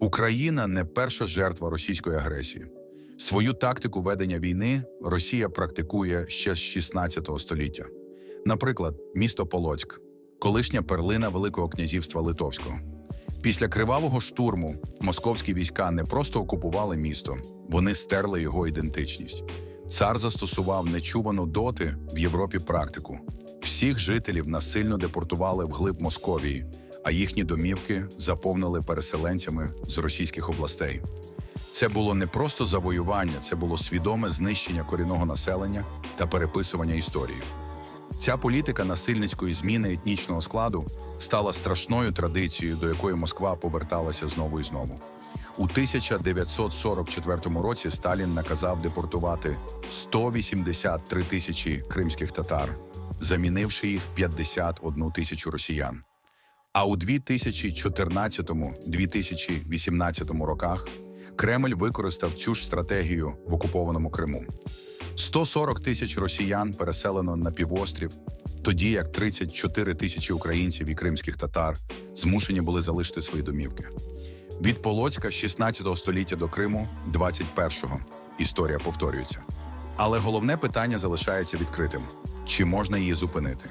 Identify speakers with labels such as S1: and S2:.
S1: Україна не перша жертва російської агресії. Свою тактику ведення війни Росія практикує ще з 16 століття. Наприклад, місто Полоцьк, колишня перлина Великого князівства Литовського. Після кривавого штурму московські війська не просто окупували місто, вони стерли його ідентичність. Цар застосував нечувану доти в Європі практику. Всіх жителів насильно депортували вглиб Московії, а їхні домівки заповнили переселенцями з російських областей. Це було не просто завоювання, це було свідоме знищення корінного населення та переписування історії. Ця політика насильницької зміни етнічного складу стала страшною традицією, до якої Москва поверталася знову і знову. У 1944 році Сталін наказав депортувати 183 тисячі кримських татар, замінивши їх 51 тисячу росіян. А у 2014-2018 роках Кремль використав цю ж стратегію в окупованому Криму. 140 тисяч росіян переселено на півострів, тоді як 34 тисячі українців і кримських татар змушені були залишити свої домівки. Від Полоцька 16 століття до Криму 21-го історія повторюється. Але головне питання залишається відкритим: чи можна її зупинити?